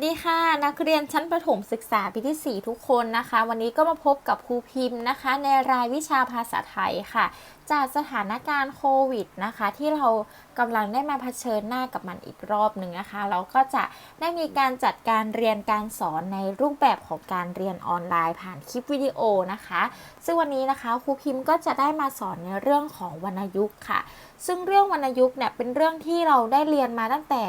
สวัสดีค่ะนักเรียนชั้นประถมศึกษาปีที่ 4 ทุกคนนะคะ วันนี้ก็มาพบกับครูพิมพ์นะคะ ในรายวิชาภาษาไทยค่ะ จากสถานการณ์โควิดนะคะ ที่เรากำลังได้มาเผชิญหน้ากับมันอีกรอบหนึ่งนะคะ เราก็จะได้มีการจัดการเรียนการสอนในรูปแบบของการเรียนออนไลน์ผ่านคลิปวิดีโอนะคะ ซึ่งวันนี้นะคะครูพิมพ์ก็จะได้มาสอนในเรื่องของวรรณยุกต์ค่ะ ซึ่งเรื่องวรรณยุกต์เนี่ยเป็นเรื่องที่เราได้เรียนมาตั้งแต่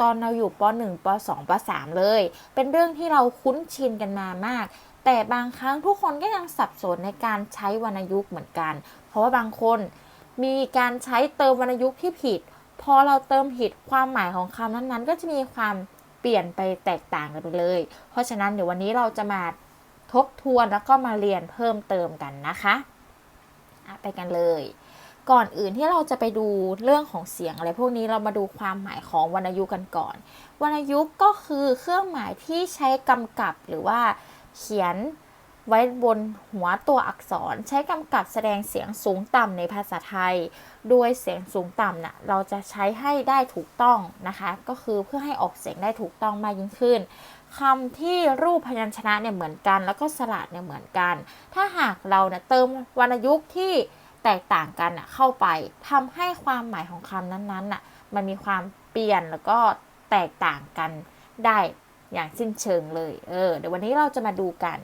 ตอนเราอยู่ป .1 ป .2 ป .3 เลย เป็นเรื่องที่เราคุ้นชินกันมามาก แต่บางครั้งทุกคนก็ยังสับสนในการใช้วรรณยุกต์เหมือนกัน เพราะว่าบางคนมีการใช้เติมวรรณยุกต์ที่ผิด พอเราเติมผิดความหมายของคำนั้นๆ ก็จะมีความเปลี่ยนไปแตกต่างกันไปเลย เพราะฉะนั้นเดี๋ยววันนี้เราจะมาทบทวนแล้วก็มาเรียนเพิ่มเติมกันนะคะอะไปกันเลย ก่อนอื่นที่เราจะไปดูเรื่องของเสียงอะไรพวกนี้เรามาดูความหมายของวรรณยุกต์กันก่อน วรรณยุกต์ก็คือเครื่องหมายที่ใช้กำกับหรือว่าเขียนไว้บนหัวตัวอักษร ใช้กำกับแสดงเสียงสูงต่ำในภาษาไทย โดยเสียงสูงต่ำน่ะเราจะใช้ให้ได้ถูกต้องนะคะ ก็คือเพื่อให้ออกเสียงได้ถูกต้องมากยิ่งขึ้นคำที่รูปพยัญชนะเนี่ยเหมือนกัน แล้วก็สระเนี่ยเหมือนกัน ถ้าหากเราเนี่ยเติมวรรณยุกต์ที่ แตกต่างกันน่ะเข้าไปทำให้ความหมายของคำนั้นๆน่ะมันมีความเปลี่ยนแล้วก็แตกต่างกันได้อย่างสิ้นเชิงเลย เออ เดี๋ยววันนี้เราจะมาดูกัน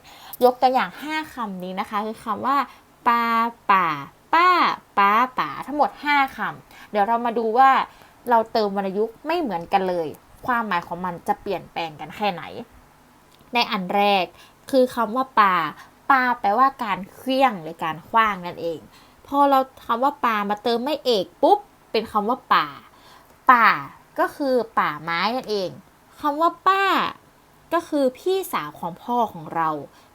ยกตัวอย่าง 5คำนี้นะคะ คือคำว่าปลาป่า ป้าป้าป๋าทั้งหมด 5คำเดี๋ยวเรามาดูว่าเราเติมวรรณยุกต์ไม่เหมือนกันเลย ความหมายของมันจะเปลี่ยนแปลงกันแค่ไหน ในอันแรกคือคำว่าปลาปลาแปลว่าการเคลี้ยงหรือการคว้างนั่นเอง พอเราคำว่าป่ามาเติมไม่เอกปุ๊บ เป็นคำว่าป่า ป่าก็คือป่าไม้นั่นเองคำว่าป้า ก็คือพี่สาวของพ่อของเรา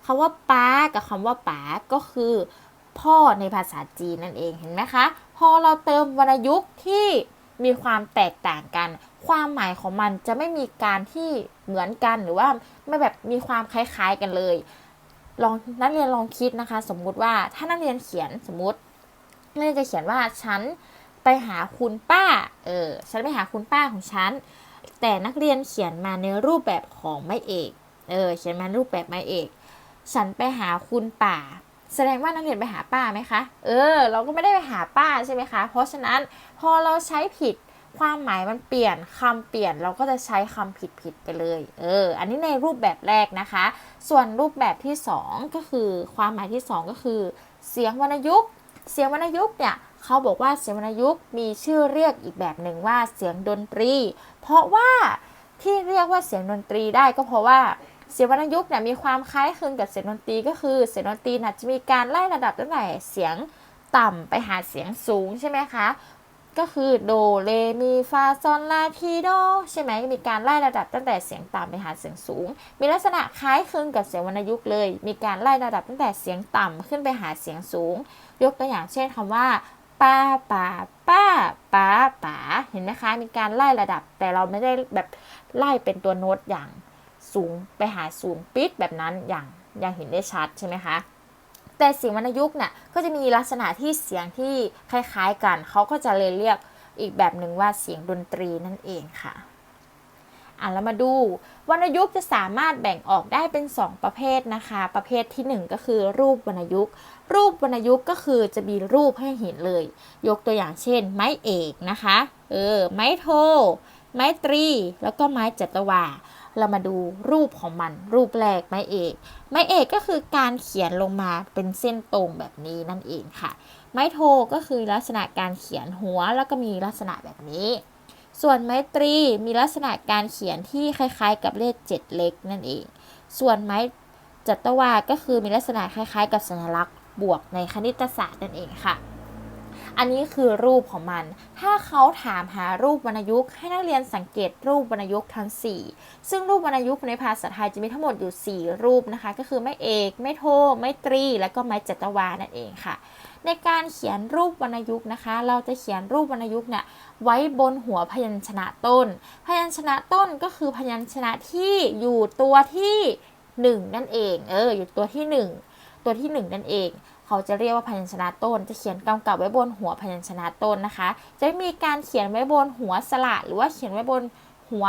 คำว่าป้ากับคำว่าป๋าก็คือ พ่อในภาษาจีนนั่นเองเห็นไหมคะ พอเราเติมวรรณยุกต์ที่มีความแตกต่างกัน ความหมายของมันจะไม่มีการที่เหมือนกันหรือว่าไม่แบบมีความคล้ายๆกันเลย ลองนักเรียนลองคิดนะคะ สมมุติว่าถ้านักเรียนเขียนสมมติ เรียนจะเขียนว่าฉันไปหาคุณป้า เออ ฉันไปหาคุณป้าของฉัน แต่นักเรียนเขียนมาในรูปแบบของไม่เอก เออ เขียนมารูปแบบไม่เอก ฉันไปหาคุณป่า แสดงว่านักเรียนไปหาป้าไหมคะ เออ เราก็ไม่ได้ไปหาป้าใช่ไหมคะ เพราะฉะนั้นพอเราใช้ผิดความหมายมันเปลี่ยนคำเปลี่ยนเราก็จะใช้คำผิดผิดๆไปเลย เออ อันนี้ในรูปแบบแรกนะคะ ส่วนรูปแบบที่สองก็คือ ความหมายที่สองก็คือ เสียงวรรณยุกต์ เสียงวรรณยุกต์เนี่ยเขาบอกว่าเสียงวรรณยุกต์มีชื่อเรียกอีกแบบหนึ่งว่าเสียงดนตรี เพราะว่าที่เรียกว่าเสียงดนตรีได้ก็เพราะว่าเสียงวรรณยุกต์เนี่ยมีความคล้ายคลึงกับเสียงดนตรีก็คือเสียงดนตรีน่ะจะมีการไล่ระดับตั้งแต่เสียงต่ำไปหาเสียงสูงใช่ไหมคะ ก็คือโดเรมีฟาซอนลาทีโดใช่ไหมมีการไล่ระดับตั้งแต่เสียงต่ำไปหาเสียงสูง มีลักษณะคล้ายคลึงกับเสียงวรรณยุกต์เลย มีการไล่ระดับตั้งแต่เสียงต่ำขึ้นไปหาเสียงสูง ยกตัวอย่างเช่นคำว่าป้าป่าป้าป้าป๋าเห็นไหมคะมีการไล่ระดับ แต่เราไม่ได้แบบไล่เป็นตัวโน้ตอย่างสูงไปหาสูงปิดแบบนั้นอย่างอย่างเห็นได้ชัดใช่ไหมคะแต่เสียงวรรณยุกต์เนี่ยก็จะมีลักษณะที่เสียงที่คล้ายๆกัน เขาก็จะเลยเรียกอีกแบบหนึ่งว่าเสียงดนตรีนั่นเองค่ะอะแล้วมาดูวรรณยุกต์จะสามารถแบ่งออกได้เป็น 2 ประเภทนะคะ ประเภทที่ 1 ก็คือรูปวรรณยุกต์ รูปวรรณยุกต์ก็คือจะมีรูปให้เห็นเลย ยกตัวอย่างเช่น ไม้เอกนะคะ เออ ไม้โท ไม้ตรี แล้วก็ไม้จัตวา เรามาดูรูปของมัน รูปแรกไม้เอก ไม้เอกก็คือการเขียนลงมาเป็นเส้นตรงแบบนี้นั่นเองค่ะ ไม้โทก็คือลักษณะการเขียนหัว แล้วก็มีลักษณะแบบนี้ ส่วนไม้ตรีมีลักษณะการเขียนที่คล้าย ๆ กับเลขเจ็ดเล็กนั่นเอง ส่วนไม้จัตวา ก็คือมีลักษณะคล้าย ๆ กับสัญลักษณ์ บวกในคณิตศาสตร์นั่นเองค่ะอันนี้คือรูปของมัน ถ้าเขาถามหารูปวรรณยุกต์ให้นักเรียนสังเกตรูปวรรณยุกต์ทั้ง 4 ซึ่งรูปวรรณยุกต์ในภาษาไทยจะมีทั้งหมดอยู่ 4 รูปนะคะ ก็คือไม้เอก ไม้โท ไม้ตรี และก็ไม้จัตวานั่นเองค่ะ ในการเขียนรูปวรรณยุกต์นะคะ เราจะเขียนรูปวรรณยุกต์เนี่ยไว้บนหัวพยัญชนะต้น พยัญชนะต้นก็คือพยัญชนะที่อยู่ตัวที่ 1 นั่นเอง เออ อยู่ตัวที่ 1 ตัวที่ 1 นั่นเอง เขาจะเรียกว่าพยัญชนะต้น จะเขียนกำกับไว้บนหัวพยัญชนะต้นนะคะ จะมีการเขียนไว้บนหัวสระหรือว่าเขียนไว้บนหัว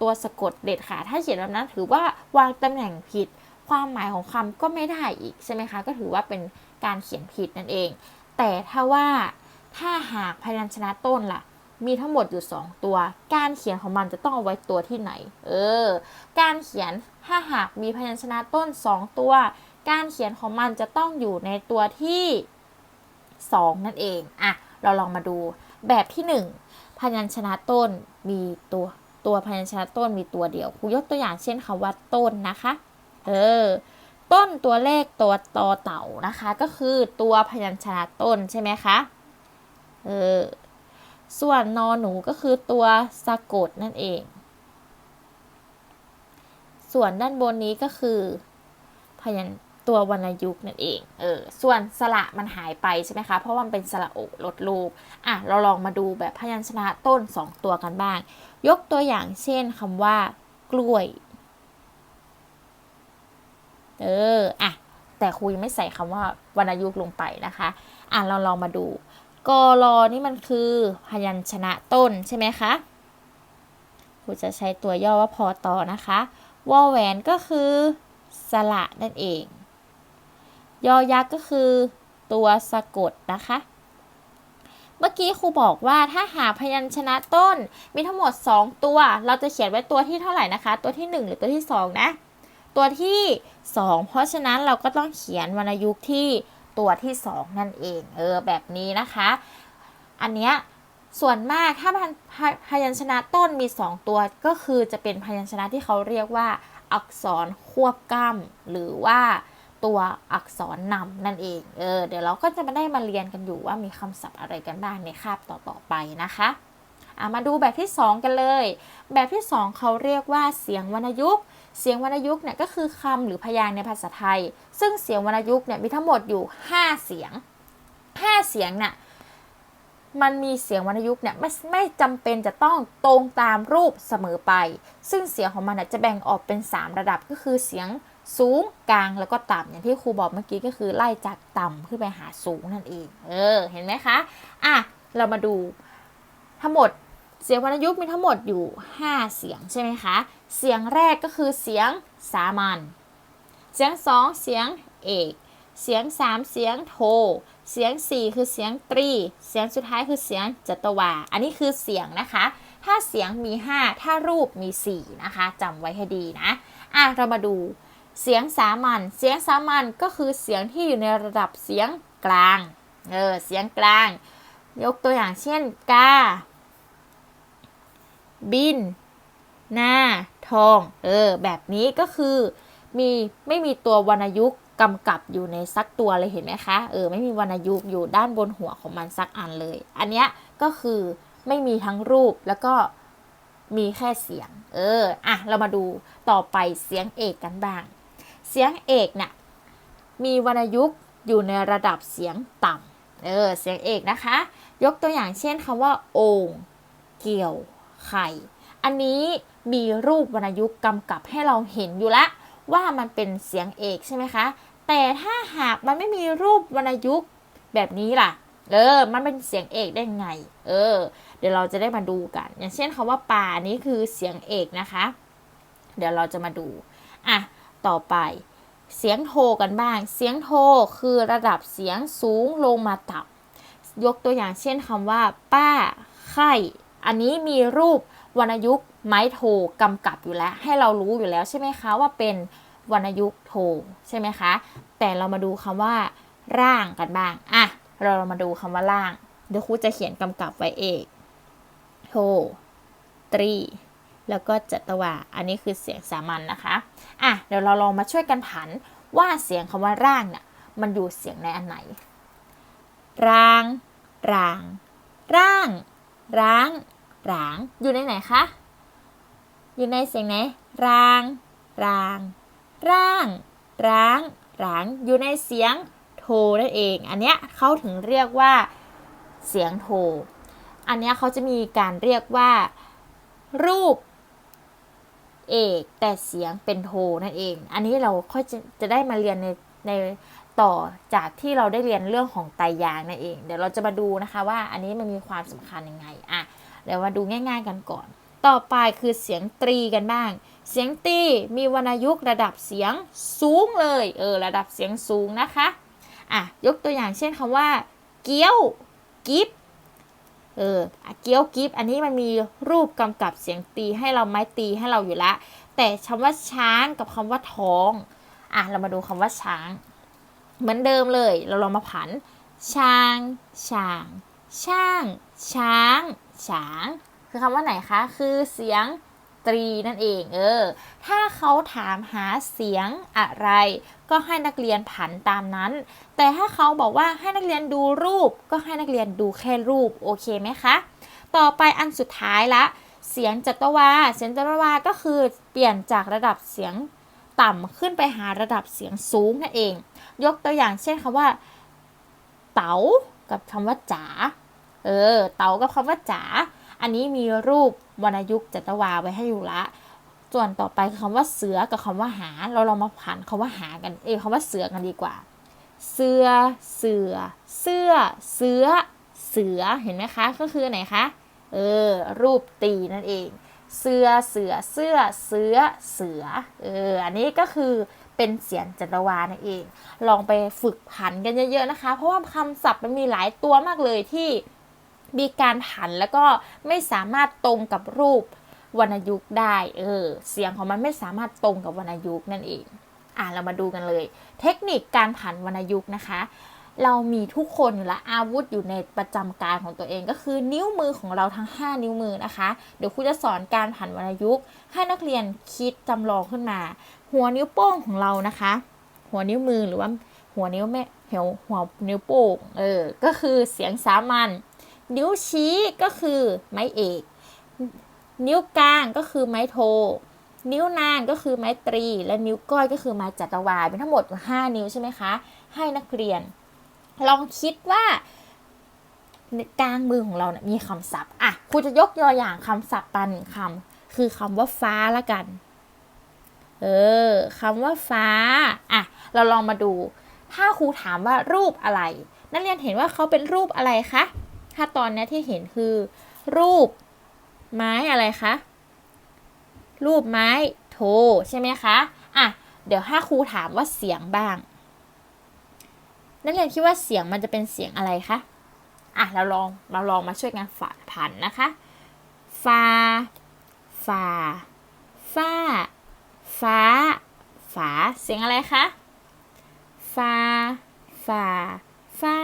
ตัวสะกดเด็ดขาดถ้าเขียนแบบนั้นถือว่าวางตำแหน่งผิด ความหมายของคำก็ไม่ได้อีกใช่ไหมคะ ก็ถือว่าเป็นการเขียนผิดนั่นเอง แต่ถ้าว่าถ้าหากพยัญชนะต้นล่ะ มีทั้งหมดอยู่ 2 ตัว การเขียนของมันจะต้องเอาไว้ตัวที่ไหน เออ การเขียนถ้าหากมีพยัญชนะต้น 2 ตัว การเขียนของมันจะต้องอยู่ในตัวที่ 2 นั่นเองอะเราลองมาดูแบบที่ 1 พยัญชนะต้นมีตัวตัวพยัญชนะต้นมีตัวเดียวครูยกตัวอย่างเช่นคำว่าต้นนะคะ เออ ต้นตัวเลขตัวตอเต่านะคะ ก็คือตัวพยัญชนะต้นใช่ไหมคะ เออ ส่วนนอหนูก็คือตัวสะกดนั่นเอง ส่วนด้านบนนี้ก็คือพยัญ ตัววรรณยุกต์นั่นเอง เออ ส่วนสระมันหายไปใช่ไหมคะ เพราะมันเป็นสระโอลดรูป อะ เราลองมาดูแบบพยัญชนะต้น 2 ตัวกันบ้าง ยกตัวอย่างเช่นคำว่า กล้วย เออ อะ แต่ครูยังไม่ใส่คำว่าวรรณยุกต์ลงไปนะคะ อะ เราลองมาดูกอรอนี่มันคือพยัญชนะต้นใช่ไหมคะครูจะใช้ตัวย่อว่าพอตอนะคะวอแหวนก็คือสระนั่นเอง ยอยักษ์ก็คือตัวสะกดนะคะ เมื่อกี้ครูบอกว่าถ้าหาพยัญชนะต้นมีทั้งหมด 2 ตัว เราจะเขียนไว้ตัวที่เท่าไหร่นะคะ ตัวที่ 1 หรือตัวที่ 2 นะ ตัวที่ 2 เพราะฉะนั้นเราก็ต้องเขียนวรรณยุกต์ที่ตัวที่ 2 นั่นเอง เออ แบบนี้นะคะ อันเนี้ยส่วนมากถ้าพยัญชนะต้นมี 2 ตัวก็คือจะเป็นพยัญชนะที่เขาเรียกว่า อักษรควบกล้ำหรือว่า ตัวอักษรนำนั่นเอง เออ เดี๋ยวเราก็จะมาได้มาเรียนกันอยู่ว่ามีคำศัพท์อะไรกันบ้างในคาบต่อๆไปนะคะอามาดูแบบที่ 2 กันเลย แบบที่ 2 เขาเรียกว่าเสียงวรรณยุกต์ เสียงวรรณยุกต์เนี่ยก็คือคำหรือพยางค์ในภาษาไทย ซึ่งเสียงวรรณยุกต์เนี่ยมีทั้งหมดอยู่ 5 เสียง 5 เสียงเนี่ย มันมีเสียงวรรณยุกต์เนี่ยไม่ไม่จำเป็นจะต้องตรงตามรูปเสมอไป ซึ่งเสียงของมันจะแบ่งออกเป็น 3 ระดับก็คือเสียงสูงกลางแล้วก็ต่ำอย่างที่ครูบอกเมื่อกี้ก็คือไล่จากต่ำขึ้นไปหาสูงนั่นเอง เออ เห็นไหมคะ อะ เรามาดูทั้งหมดเสียงวรรณยุกต์มีทั้งหมดอยู่ 5 เสียงใช่ไหมคะ เสียงแรกก็คือเสียงสามัญ เสียง 2 เสียงเอก เสียง 3 เสียงโท เสียง 4 คือเสียงตรี เสียงสุดท้ายคือเสียงจัตวา อันนี้คือเสียงนะคะ ถ้าเสียงมี 5 ถ้ารูปมี 4 นะคะจำไว้ให้ดีนะ อะ เรามาดูเสียงสามัญ เสียงสามัญก็คือเสียงที่อยู่ในระดับเสียงกลาง เออ เสียงกลาง ยกตัวอย่างเช่น กา บิน หน้า ทอง เออ แบบนี้ก็คือมีไม่มีตัววรรณยุกต์ กำกับอยู่ในสักตัวเลยเห็นไหมคะ เออไม่มีวรรณยุกต์อยู่ด้านบนหัวของมันสักอันเลย อันเนี้ยก็คือไม่มีทั้งรูปแล้วก็มีแค่เสียง เออ อะ เรามาดูต่อไปเสียงเอกกันบ้าง เสียงเอกเนี่ยมีวรรณยุกต์อยู่ในระดับเสียงต่ำเออ เสียงเอกนะคะ ยกตัวอย่างเช่นคำว่า โอ่งเกี่ยว ไข่ อันนี้มีรูปวรรณยุกต์กำกับให้เราเห็นอยู่แล้วว่ามันเป็นเสียงเอกใช่ไหมคะ แต่ถ้าหากมันไม่มีรูปวรรณยุกต์แบบนี้ล่ะ เออ มันเป็นเสียงเอกได้ไง เออ เดี๋ยวเราจะได้มาดูกัน อย่างเช่นคำว่าป่านี้คือเสียงเอกนะคะ เดี๋ยวเราจะมาดู อะ ต่อไป เสียงโทกันบ้าง เสียงโทคือระดับเสียงสูงลงมาต่ำยกตัวอย่างเช่นคำว่า ป้า ไข่ อันนี้มีรูปวรรณยุกต์ไม้โทกำกับอยู่แล้ว ให้เรารู้อยู่แล้วใช่ไหมคะว่าเป็น วรรณยุกต์โทใช่ไหมคะ แต่เรามาดูคำว่า ร่างกันบ้าง อะ เรามาดูคำว่าร่าง เดี๋ยวครูจะเขียนกำกับไว้เอกโทตรี แล้วก็จัตวา อันนี้คือเสียงสามัญนนะคะ อะ เดี๋ยวเราลองมาช่วยกันผันว่าเสียงคำว่าร่างเนี่ยมันอยู่เสียงในอันไหน ร่าง ร่าง ร่าง ร้าง ร้าง อยู่ในไหนคะ อยู่ในเสียงไหน ร่าง ร่าง ร่าง ร้าง ร้าง อยู่ในเสียงโทนั่นเอง อันเนี้ยเขาถึงเรียกว่าเสียงโท อันเนี้ยเขาจะมีการเรียกว่า รูปเอกแต่เสียงเป็นโทนั่นเอง อันนี้เราค่อยจะจะได้มาเรียนในในต่อจากที่เราได้เรียนเรื่องของไตยางนั่นเอง เดี๋ยวเราจะมาดูนะคะว่าอันนี้มันมีความสำคัญยังไง อะ เดี๋ยวมาดูง่าย ๆ กันก่อน ต่อไปคือเสียงตรีกันบ้าง เสียงตีมีวรรณยุกต์ระดับเสียงสูงเลย เออ ระดับเสียงสูงนะคะ อะ ยกตัวอย่างเช่นคำว่า เกี้ยว กิฟเออ เกี้ยวกิฟอันนี้มันมีรูปกำกับเสียงตีให้เราไม้ตีให้เราอยู่ละ แต่คำว่าช้างกับคำว่าท้อง อะ เรามาดูคำว่าช้าง เหมือนเดิมเลย เราลองมาผัน ช้าง ช้าง ช่าง ช้าง ช้าง คือคำว่าไหนคะ คือเสียง ตรีนั่นเองเออ ถ้าเขาถามหาเสียงอะไร ก็ให้นักเรียนผันตามนั้น แต่ถ้าเขาบอกว่าให้นักเรียนดูรูป ก็ให้นักเรียนดูแค่รูปโอเคไหมคะ ต่อไปอันสุดท้ายละ เสียงจัตวา เสียงจัตวาก็คือเปลี่ยนจากระดับเสียงต่ำขึ้นไปหาระดับเสียงสูงนั่นเอง ยกตัวอย่างเช่นคำว่า เต๋ากับคำว่าจ๋า เออ เต๋ากับคำว่าจ๋า อันนี้มีรูปวรรณยุกต์จัตวาไว้ให้อยู่ละ ส่วนต่อไปคือคำว่าเสือกับคำว่าหา เราลองมาผันคำว่าหากันเอยคำว่าเสือกันดีกว่า เสือ เสือ เสื้อ เสือ เสือ เห็นไหมคะ ก็คือไหนคะ เออ รูปตีนั่นเอง เสือ เสือ เสื้อ เสือ เสือ เออ อันนี้ก็คือเป็นเสียงจัตวานั่นเอง ลองไปฝึกผันกันเยอะๆนะคะ เพราะว่าคำศัพท์มันมีหลายตัวมากเลยที่ มีการผันแล้วก็ไม่สามารถตรงกับรูปวรรณยุกต์ได้ เออ เสียงของมันไม่สามารถตรงกับวรรณยุกต์นั่นเอง อะเรามาดูกันเลย เทคนิคการผันวรรณยุกต์นะคะ เรามีทุกคนอยู่แล้วอาวุธอยู่ในประจำกายของตัวเองก็คือนิ้วมือของเราทั้ง 5 นิ้วมือนะคะ เดี๋ยวครูจะสอนการผันวรรณยุกต์ให้นักเรียนคิดจำลองขึ้นมา หัวนิ้วโป้งของเรานะคะ หัวนิ้วมือหรือว่าหัวนิ้วแม่หัวหัวนิ้วโป้ง เออ ก็คือเสียงสามัญ นิ้วชี้ก็คือไม้เอก นิ้วกลางก็คือไม้โท นิ้วนางก็คือไม้ตรี และนิ้วก้อยก็คือไม้จัตวาเป็นทั้งหมด 5 นิ้วใช่ไหมคะ ให้นักเรียน ลองคิดว่ากลางมือของเราเนี่ยมีคำศัพท์อะครูจะยกตัวอย่างคำศัพท์ปาหนึ่งคำคือคำว่าฟ้าละกัน เออคำว่าฟ้าอะเราลองมาดู ถ้าครูถามว่ารูปอะไร นักเรียนเห็นว่าเขาเป็นรูปอะไรคะ ถ้าตอนนี้ที่เห็นคือ รูปไม้อะไรคะ รูปไม้โทใช่ไหมคะ อะ เดี๋ยวถ้าครูถามว่าเสียงบ้าง นักเรียนคิดว่าเสียงมันจะเป็นเสียงอะไรคะ อะ เราลอง เราลองมาช่วยกันฝาผันนะคะ ฟา ฟา ฟ้า ฟ้า ฝา เสียงอะไรคะ ฟา ฟา ฟ้า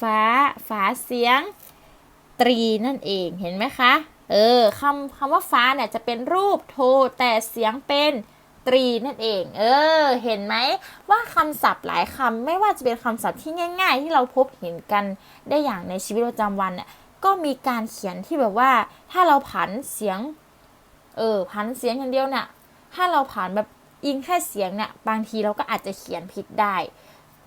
ฟ้าฝาเสียงตรีนั่นเองเห็นไหมคะ เออคำคำว่าฟ้าเนี่ยจะเป็นรูปโทแต่เสียงเป็นตรีนั่นเอง เออ เห็นไหมว่าคำศัพท์หลายคำไม่ว่าจะเป็นคำศัพท์ที่ง่าย ๆ ที่เราพบเห็นกันได้อย่างในชีวิตประจำวันเนี่ยก็มีการเขียนที่แบบว่า ถ้าเราผันเสียง เออผันเสียงอย่างเดียวเนี่ยถ้าเราผันแบบอิงแค่เสียงเนี่ยบางทีเราก็อาจจะเขียนผิดได้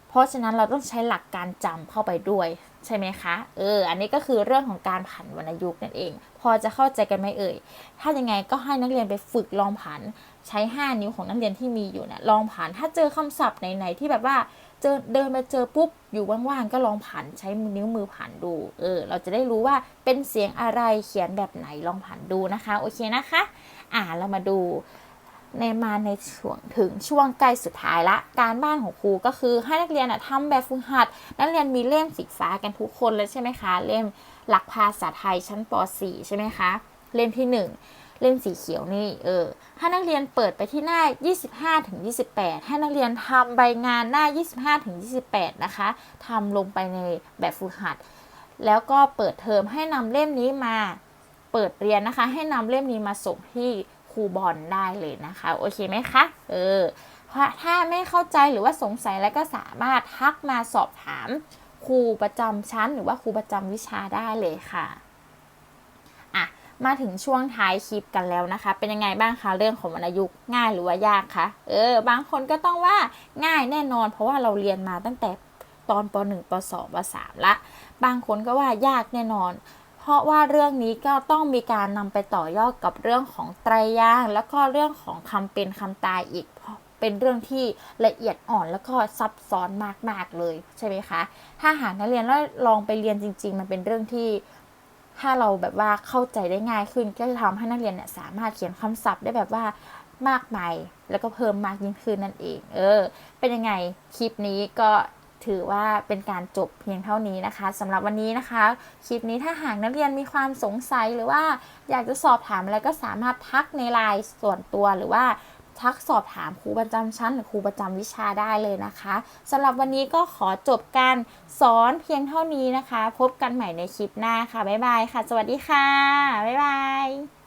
เพราะฉะนั้นเราต้องใช้หลักการจำเข้าไปด้วยใช่ไหมคะ เออ อันนี้ก็คือเรื่องของการผันวรรณยุกต์นั่นเอง พอจะเข้าใจกันไหมเอ่ย ถ้ายังไงก็ให้นักเรียนไปฝึกลองผัน ใช้ 5 นิ้วของนักเรียนที่มีอยู่เนี่ยลองผัน ถ้าเจอคำศัพท์ไหนๆที่แบบว่าเจอเดินไปเจอปุ๊บ อยู่ว่างๆ ก็ลองผันใช้นิ้วมือผันดู เออ เราจะได้รู้ว่าเป็นเสียงอะไรเขียนแบบไหนลองผันดูนะคะ โอเคนะคะ อ่าเรามาดู ในมาในช่วงถึงช่วงใกล้สุดท้ายละ การบ้านของครูก็คือให้นักเรียนอะทำแบบฝึกหัด นักเรียนมีเล่มสีฟ้ากันทุกคนเลยใช่ไหมคะ เล่มหลักภาษาไทยชั้นป .4 ใช่ไหมคะ เล่มที่ 1 เล่มสีเขียวนี่เออให้นักเรียนเปิดไปที่หน้า 25ถึง28 ให้นักเรียนทำใบงานหน้า 25ถึง28 นะคะทำลงไปในแบบฝึกหัด แล้วก็เปิดเทอมให้นำเล่มนี้มาเปิดเรียนนะคะ ให้นำเล่มนี้มาส่งที่ ครูบอลได้เลยนะคะ โอเคไหมคะ เออถ้าไม่เข้าใจหรือว่าสงสัยแล้วก็สามารถทักมาสอบถามครูประจำชั้น หรือว่าครูประจำวิชาได้เลยค่ะอะมาถึงช่วงท้ายคลิปกันแล้วนะคะ เป็นยังไงบ้างคะเรื่องของวรรณยุกต์ง่ายหรือว่ายากคะเออบางคนก็ต้องว่าง่ายแน่นอน เพราะว่าเราเรียนมาตั้งแต่ตอนป .1 ป .2 ป .3 ละ บางคนก็ว่ายากแน่นอน ราะว่าเรื่องนี้ก็ต้องมีการนำไปต่อยอดกับเรื่องของไตรยาง แล้วก็เรื่องของคำเป็นคำตายอีกเพราะเป็นเรื่องที่ละเอียดอ่อนแล้วก็ซับซ้อนมากๆเลยใช่ไหมคะ ถ้าหากนักเรียนแล้วลองไปเรียนจริง ๆ มันเป็นเรื่องที่ถ้าเราแบบว่าเข้าใจได้ง่ายขึ้น ก็จะทำให้นักเรียนเนี่ยสามารถเขียนคำศัพท์ได้แบบว่ามากมายแล้วก็เพิ่มมากยิ่งขึ้นนั่นเอง เออ เป็นยังไงคลิปนี้ก็ ถือว่าเป็นการจบเพียงเท่านี้นะคะสำหรับวันนี้นะคะ คลิปนี้ถ้าหากนักเรียนมีความสงสัยหรือว่าอยากจะสอบถามอะไรก็สามารถทักในไลน์ส่วนตัวหรือว่าทักสอบถามครูประจำชั้น หรือครูประจำวิชาได้เลยนะคะสำหรับวันนี้ก็ขอจบการสอนเพียงเท่านี้นะคะ พบกันใหม่ในคลิปหน้าค่ะ บ๊ายบายค่ะ สวัสดีค่ะ บ๊ายบาย